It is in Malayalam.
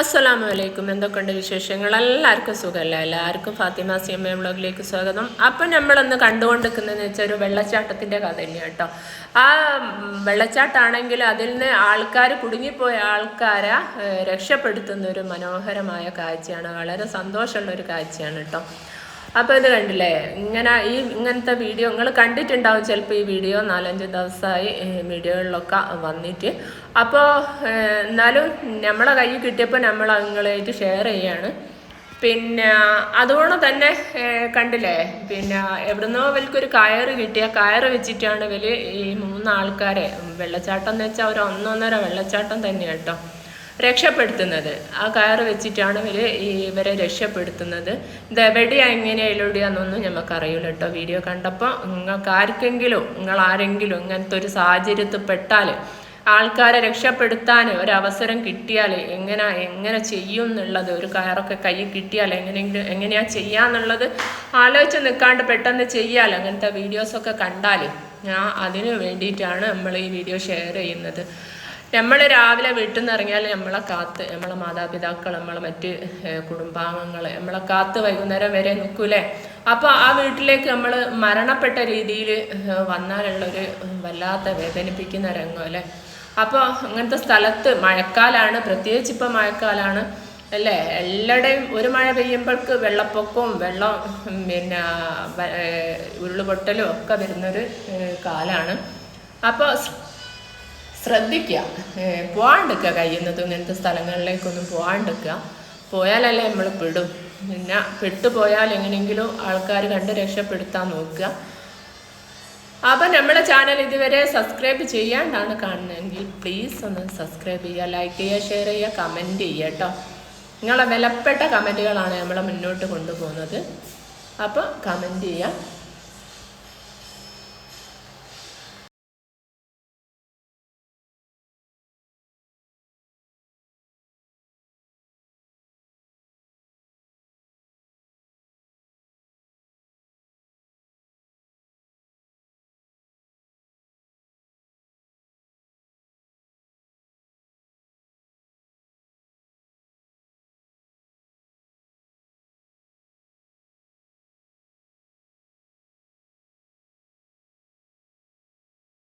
അസ്സലാമു അലൈക്കും എന്തൊക്കെയുണ്ട് വിശേഷങ്ങൾ? എല്ലാവർക്കും സുഖമല്ല? എല്ലാവർക്കും ഫാത്തിമ സി എം എ വ്ളോഗിലേക്ക് സ്വാഗതം. അപ്പം നമ്മളൊന്ന് കണ്ടുകൊണ്ടിരിക്കുന്നതെന്ന് വെച്ചാൽ ഒരു വെള്ളച്ചാട്ടത്തിന്റെ കഥ തന്നെയാണ് കേട്ടോ. ആ വെള്ളച്ചാട്ടമാണെങ്കിൽ അതിൽ നിന്ന് ആൾക്കാർ കുടുങ്ങിപ്പോയ ആൾക്കാരെ രക്ഷപ്പെടുത്തുന്ന ഒരു മനോഹരമായ കാഴ്ചയാണ്. വളരെ സന്തോഷമുള്ള ഒരു കാഴ്ചയാണ് കേട്ടോ. അപ്പോൾ ഇത് കണ്ടില്ലേ? ഇങ്ങനെ ഈ ഇങ്ങനത്തെ വീഡിയോ നിങ്ങൾ കണ്ടിട്ടുണ്ടാവും ചിലപ്പോൾ ഈ വീഡിയോ നാലഞ്ച് ദിവസമായി വീഡിയോകളിലൊക്കെ വന്നിട്ട്. അപ്പോൾ എന്നാലും നമ്മളെ കയ്യിൽ കിട്ടിയപ്പോൾ നമ്മൾ നിങ്ങളായിട്ട് ഷെയർ ചെയ്യാണ്. പിന്നെ അതുകൊണ്ട് തന്നെ കണ്ടില്ലേ? പിന്നെ എവിടുന്നോ വലിയൊരു കയറ് കിട്ടിയ കയറ് വെച്ചിട്ടാണ് ഇവർ ഈ മൂന്നാൾക്കാരെ വെള്ളച്ചാട്ടം എന്ന് വെച്ചാൽ ഒരു ഒന്നൊന്നര വെള്ളച്ചാട്ടം തന്നെയാണ് കേട്ടോ രക്ഷപ്പെടുത്തുന്നത്. ആ കയറ് വെച്ചിട്ടാണ് ഇവർ ഇവരെ രക്ഷപ്പെടുത്തുന്നത്. ഇത് എവിടെയാ എങ്ങനെയാ എവിടെയാന്നൊന്നും നമുക്ക് അറിയില്ല കേട്ടോ വീഡിയോ കണ്ടപ്പോൾ നിങ്ങൾക്ക് ആർക്കെങ്കിലും നിങ്ങൾ ആരെങ്കിലും ഇങ്ങനത്തെ ഒരു സാഹചര്യത്തിൽ പെട്ടാൽ ആൾക്കാരെ രക്ഷപ്പെടുത്താൻ ഒരവസരം കിട്ടിയാൽ എങ്ങനെ എങ്ങനെ ചെയ്യും എന്നുള്ളത് ഒരു കയറൊക്കെ കയ്യിൽ കിട്ടിയാൽ എങ്ങനെയെങ്കിലും എങ്ങനെയാ ചെയ്യാന്നുള്ളത് ആലോചിച്ച് നിൽക്കാണ്ട് പെട്ടെന്ന് ചെയ്യാൽ അങ്ങനത്തെ വീഡിയോസൊക്കെ കണ്ടാൽ ഞാൻ അതിന് വേണ്ടിയിട്ടാണ് നമ്മൾ ഈ വീഡിയോ ഷെയർ ചെയ്യുന്നത്. നമ്മൾ രാവിലെ വീട്ടിൽ നിന്ന് ഇറങ്ങിയാൽ നമ്മളെ കാത്ത് നമ്മളെ മാതാപിതാക്കൾ നമ്മളെ മറ്റ് കുടുംബാംഗങ്ങൾ നമ്മളെ കാത്ത് വൈകുന്നേരം വരെ നിൽക്കൂലേ അപ്പോൾ ആ വീട്ടിലേക്ക് നമ്മൾ മരണപ്പെട്ട രീതിയിൽ വന്നാലുള്ളൊരു വല്ലാത്ത വേദനിപ്പിക്കുന്ന രംഗം അല്ലേ? അപ്പോൾ അങ്ങനത്തെ സ്ഥലത്ത് മഴക്കാലാണ് പ്രത്യേകിച്ച് ഇപ്പോൾ മഴക്കാലാണ് അല്ലേ? എല്ലായിടെയും ഒരു മഴ പെയ്യുമ്പോൾക്ക് വെള്ളപ്പൊക്കവും വെള്ളം പിന്നെ ഉരുളുപൊട്ടലും ഒക്കെ വരുന്നൊരു കാലാണ്. അപ്പോൾ ശ്രദ്ധിക്കുക. ഏഹ് പോവാണ്ടിരിക്കുക കഴിയുന്നതും ഇങ്ങനത്തെ സ്ഥലങ്ങളിലേക്കൊന്നും പോവാണ്ടിരിക്കുക. പോയാലല്ലേ നമ്മൾ പെടും. പിന്നെ പെട്ടുപോയാൽ എങ്ങനെയെങ്കിലും ആൾക്കാർ കണ്ട് രക്ഷപ്പെടുത്താൻ നോക്കുക. അപ്പം നമ്മുടെ ചാനൽ ഇതുവരെ സബ്സ്ക്രൈബ് ചെയ്യാണ്ടാണ് കാണുന്നതെങ്കിൽ പ്ലീസ് ഒന്ന് സബ്സ്ക്രൈബ് ചെയ്യുക ലൈക്ക് ചെയ്യുക ഷെയർ ചെയ്യുക കമന്റ് ചെയ്യുക കേട്ടോ. നിങ്ങളെ വിലപ്പെട്ട കമന്റുകളാണ് നമ്മളെ മുന്നോട്ട് കൊണ്ടുപോകുന്നത്. അപ്പോൾ കമന്റ് ചെയ്യുക.